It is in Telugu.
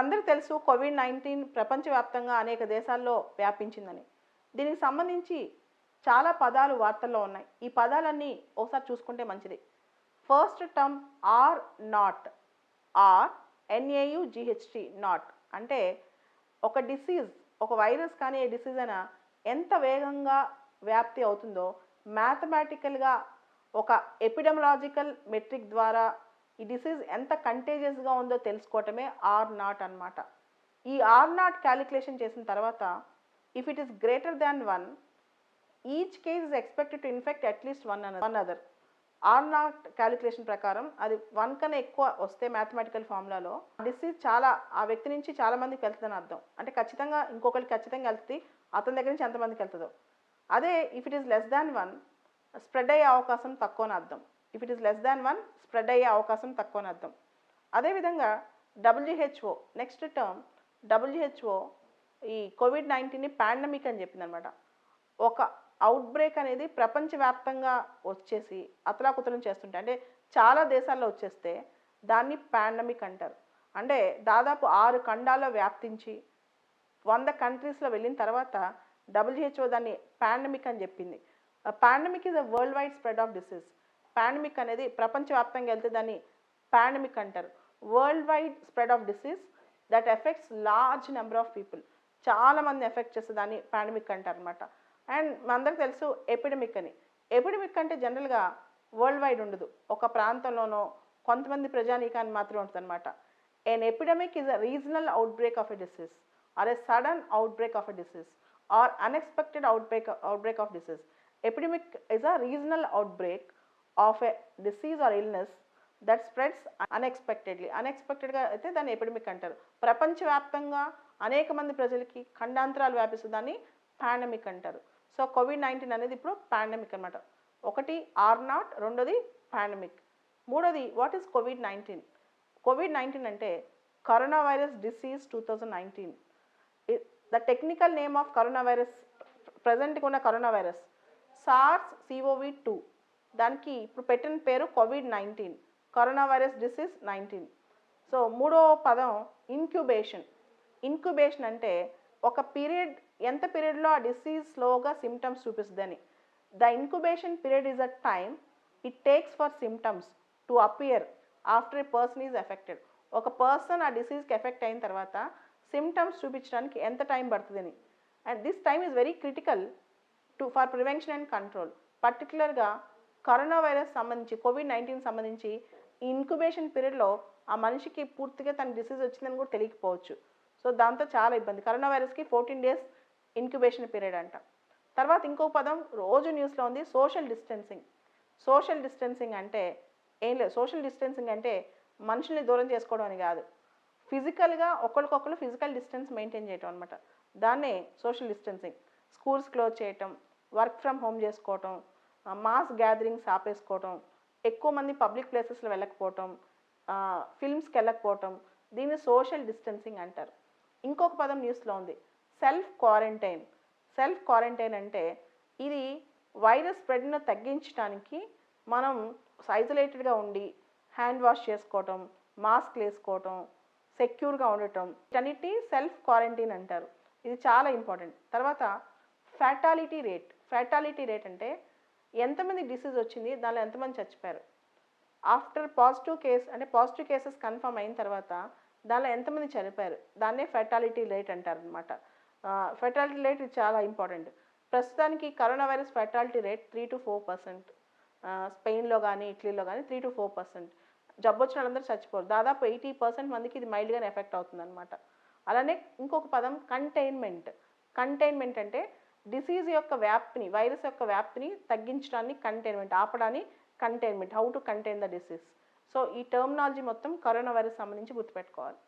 అందరూ తెలుసు కోవిడ్ నైన్టీన్ ప్రపంచవ్యాప్తంగా అనేక దేశాల్లో వ్యాపించిందని. దీనికి సంబంధించి చాలా పదాలు వార్తల్లో ఉన్నాయి. ఈ పదాలన్నీ ఒకసారి చూసుకుంటే మంచిది. First term R naught. R N A U G H T naught. అంటే ఒక డిసీజ్ ఒక వైరస్ కానీ ఏ డిసీజ్ అయినా ఎంత వేగంగా వ్యాప్తి అవుతుందో మ్యాథమెటికల్గా ఒక ఎపిడమలాజికల్ మెట్రిక్ ద్వారా ఈ డిసీజ్ ఎంత కంటేజియస్గా ఉందో తెలుసుకోవటమే ఆర్ నాట్ అన్నమాట. ఈ ఆర్ నాట్ క్యాలిక్యులేషన్ చేసిన తర్వాత if it is greater than one each case is expected to infect at least one on one other R naught calculation ప్రకారం అది వన్ కన్నా ఎక్కువ వస్తే మ్యాథమెటికల్ ఫార్ములాలో డిసీజ్ చాలా ఆ వ్యక్తి నుంచి చాలా మందికి వెళ్తుందని అర్థం. అంటే ఖచ్చితంగా ఇంకొకరికి ఖచ్చితంగా వెళ్తుంది అతని దగ్గర నుంచి ఎంతమందికి వెళ్తుందో. అదే if it is less than one spread అయ్యే అవకాశం తక్కువ అని అర్థం. If it is less than one spread అయ్యే అవకాశం తక్కువ అని అర్థం. అదేవిధంగా డబ్ల్యూహెచ్ఓ నెక్స్ట్ టర్మ్ డబ్ల్యూహెచ్ఓ ఈ కోవిడ్ నైన్టీన్ని పాండమిక్ అని చెప్పిందనమాట ఒక అవుట్ బ్రేక్ అనేది ప్రపంచవ్యాప్తంగా వచ్చేసి అతలాకుతలం చేస్తుంటే అంటే చాలా దేశాల్లో వచ్చేస్తే దాన్ని పాండమిక్ అంటారు. అంటే దాదాపు ఆరు ఖండాల్లో వ్యాప్తించి వంద కంట్రీస్లో వెళ్ళిన తర్వాత డబ్ల్యూహెచ్ఓ దాన్ని పాండమిక్ అని చెప్పింది. Pandemic is a world wide spread of disease pandemic అనేది ప్రపంచవ్యాప్తంగా వెళ్తే దాన్ని పాండమిక్ అంటారు. World wide spread of disease that affects large number of people చాలా మంది ఎఫెక్ట్ చేస్తే దాన్ని పాండమిక్ అంటారు అనమాట అండ్ మనందరికి తెలుసు ఎపిడమిక్ అని. ఎపిడమిక్ అంటే జనరల్గా వరల్డ్ వైడ్ ఉండదు. ఒక ప్రాంతంలోనో కొంతమంది ప్రజానీకాన్ని మాత్రమే ఉంటుంది అనమాట an epidemic is a regional outbreak of a disease or a sudden outbreak of a disease or unexpected outbreak outbreak of disease epidemic is a regional outbreak of a disease or illness that spreads unexpectedly. అన్ఎక్స్పెక్టెడ్గా అయితే దాన్ని ఎపిడమిక్ అంటారు. ప్రపంచవ్యాప్తంగా అనేక మంది ప్రజలకి ఖండాంతరాలు వ్యాపిస్తుంది దాన్ని పాండమిక్ అంటారు. సో కోవిడ్ నైన్టీన్ అనేది ఇప్పుడు పాండమిక్ అనమాట ఒకటి ఆర్ నాట్ రెండోది పాండమిక్. మూడోది what is COVID nineteen? COVID nineteen అంటే corona virus disease two thousand nineteen. The technical name of corona virus ప్రజెంట్గా ఉన్న corona virus SARS CoV two. దానికి ఇప్పుడు పెట్టిన పేరు COVID nineteen corona virus disease nineteen so మూడో పదం ఇన్క్యుబేషన్ ఇన్క్యుబేషన్ అంటే ఒక పీరియడ్ ఎంత పీరియడ్లో ఆ డిసీజ్ స్లోగా symptoms చూపిస్తుందని. The incubation period is a time it takes for symptoms to appear after a person is affected ఒక పర్సన్ ఆ డిసీజ్కి ఎఫెక్ట్ అయిన తర్వాత సిమ్టమ్స్ చూపించడానికి ఎంత టైం పడుతుందని. And this time is very critical to for prevention and control పర్టికులర్గా కరోనా వైరస్ సంబంధించి కోవిడ్ నైన్టీన్ సంబంధించి ఈ ఇన్క్యుబేషన్ పీరియడ్లో ఆ మనిషికి పూర్తిగా తన డిసీజ్ వచ్చిందని కూడా తెలియకపోవచ్చు. సో దాంతో చాలా ఇబ్బంది. కరోనా వైరస్కి ఫోర్టీన్ డేస్ ఇన్క్యుబేషన్ పీరియడ్ అంట. తర్వాత ఇంకో పదం రోజు న్యూస్లో ఉంది సోషల్ డిస్టెన్సింగ్. సోషల్ డిస్టెన్సింగ్ అంటే ఏం లేదు. సోషల్ డిస్టెన్సింగ్ అంటే మనుషుల్ని దూరం చేసుకోవడం అని కాదు. ఫిజికల్గా ఒకరికొకరు ఫిజికల్ డిస్టెన్స్ మెయింటైన్ చేయటం అనమాట దాన్నే సోషల్ డిస్టెన్సింగ్. స్కూల్స్ క్లోజ్ చేయటం వర్క్ ఫ్రమ్ హోమ్ చేసుకోవటం మాస్ గ్యాదరింగ్స్ ఆపేసుకోవటం ఎక్కువ మంది పబ్లిక్ ప్లేసెస్లో వెళ్ళకపోవటం ఫిల్మ్స్కి వెళ్ళకపోవటం దీన్ని సోషల్ డిస్టెన్సింగ్ అంటారు. ఇంకొక పదం న్యూస్లో ఉంది. సెల్ఫ్ క్వారంటైన్ సెల్ఫ్ క్వారంటైన్ అంటే ఇది వైరస్ స్ప్రెడ్ను తగ్గించడానికి మనం ఐసోలేటెడ్గా ఉండి హ్యాండ్ వాష్ చేసుకోవటం మాస్క్ వేసుకోవటం సెక్యూర్గా ఉండటం వీటన్నిటి సెల్ఫ్ క్వారంటైన్ అంటారు. ఇది చాలా ఇంపార్టెంట్ తర్వాత ఫ్యాటాలిటీ రేట్ ఫ్యాటాలిటీ రేట్ అంటే ఎంతమంది డిసీజ్ వచ్చింది దానిలో ఎంతమంది చచ్చిపోయారు? ఆఫ్టర్ పాజిటివ్ కేస్ అంటే పాజిటివ్ కేసెస్ కన్ఫర్మ్ అయిన తర్వాత దానిలో ఎంతమంది చనిపోయారు? దాన్నే ఫెటాలిటీ రేట్ అంటారు అనమాట ఫెటాలిటీ రేట్ చాలా ఇంపార్టెంట్. ప్రస్తుతానికి corona virus fatality rate three to four percent స్పెయిన్లో కానీ ఇటలీలో కానీ త్రీ టు ఫోర్ పర్సెంట్ జబ్బు వచ్చిన వాళ్ళందరూ చచ్చిపోరు. దాదాపు ఎయిటీ పర్సెంట్ మందికి ఇది మైల్డ్గానే ఎఫెక్ట్ అవుతుంది అనమాట అలానే ఇంకొక పదం కంటైన్మెంట్ కంటైన్మెంట్ అంటే డిసీజ్ యొక్క వ్యాప్తిని వైరస్ యొక్క వ్యాప్తిని తగ్గించడాన్ని containment ఆపడాన్ని containment how to contain the disease so ఈ టర్మినాలజీ మొత్తం కరోనా వైరస్ సంబంధించి గుర్తుపెట్టుకోవాలి.